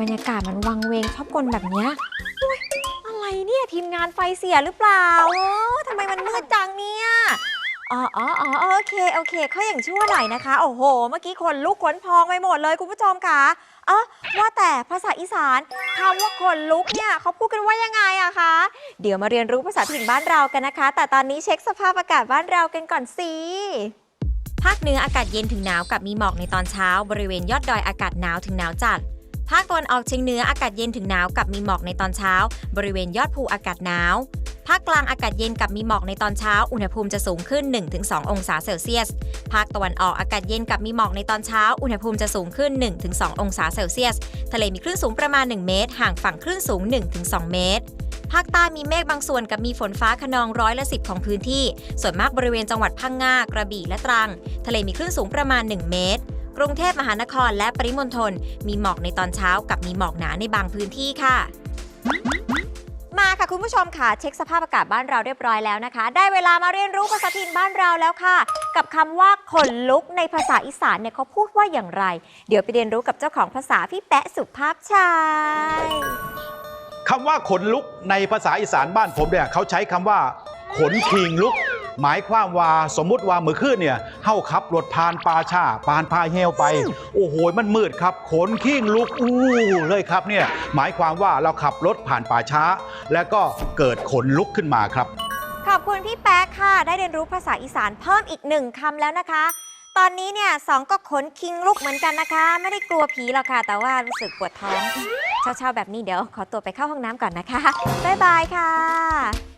บรรยากาศมันวังเวงชอบกลแบบเนี้ยอะไรเนี่ยทีมงานไฟเสียหรือเปล่าเออทำไมมันมืดจังเนี่ย อ๋ออ๋ออ๋อโอเค โอเคเขาอย่างชั่วหน่อยนะคะ โอ้โห เมื่อกี้คนลุกขนพองไปหมดเลยคุณผู้ชมค่ะเออว่าแต่ภาษาอีสานคำว่าคนลุกเนี่ยเขาพูดกันว่ายังไงอะคะ เดี๋ยวมาเรียนรู้ภาษาถิ่นบ้านเรากันนะคะ แต่ตอนนี้เช็คสภาพอากาศบ้านเรากันก่อนสิภาคเหนืออากาศเย็นถึงหนาวกับมีหมอกในตอนเช้า บริเวณยอดดอยอากาศหนาวถึงหนาวจัด ภาคตะวันออกเฉียงเหนืออากาศเย็นถึงหนาวกับมีหมอกในตอนเช้า บริเวณยอดภูอากาศหนาว ภาคกลางอากาศเย็นกับมีหมอกในตอนเช้า อุณหภูมิจะสูงขึ้น 1-2 องศาเซลเซียส ภาคตะวันออกอากาศเย็นกับมีหมอกในตอนเช้า อุณหภูมิจะสูงขึ้น 1-2 องศาเซลเซียส ทะเลมีคลื่นสูงประมาณ 1 เมตร ห่างฝั่งคลื่นสูง 1-2 เมตรภาคใต้มีเมฆบางส่วนกับมีฝนฟ้าขนองร้อยละสิของพื้นที่ ส่วนมากบริเวณจังหวัดพังงา กระบี่ และตรัง ทะเลมีคลื่นสูงประมาณ 1 เมตร กรุงเทพมหานครและปริมณฑลมีหมอกในตอนเช้ากับมีหมอกหนาในบางพื้นที่ค่ะ มาค่ะคุณผู้ชมค่ะ เช็คสภาพอากาศบ้านเราเรียบร้อยแล้วนะคะ ได้เวลามาเรียนรู้ภาษาถิ่นบ้านเราแล้วค่ะ กับคำว่าขนลุกในภาษาอีสานเนี่ยเขาพูดว่าอย่างไร เดี๋ยวไปเรียนรู้กับเจ้าของภาษาพี่แปะสุภาพชายคำว่าขนลุกในภาษาอีสานบ้านผมเนี่ยเขาใช้คำว่า ขนคิงลุก หมายความว่าสมมุติว่ามือขึ้นเนี่ยเฮาขับรถผ่านป่าชาผ่านพาเฮลไป โอ้โหมันมืดครับขนคิงลุกอู้เลยครับเนี่ยหมายความว่าเราขับรถผ่านป่าช้า แล้วก็เกิดขนลุกขึ้นมาครับ ขอบคุณพี่แป๊กค่ะ ได้เรียนรู้ภาษาอีสานเพิ่มอีกหนึ่งคำแล้วนะคะ ตอนนี้เนี่ยสองก็ขนคิงลุกเหมือนกันนะคะ ไม่ได้กลัวผีหรอกค่ะ แต่ว่ารู้สึกปวดท้องเช้าๆแบบนี้เดี๋ยวขอตัวไปเข้าห้องน้ำก่อนนะคะบ๊ายบายค่ะ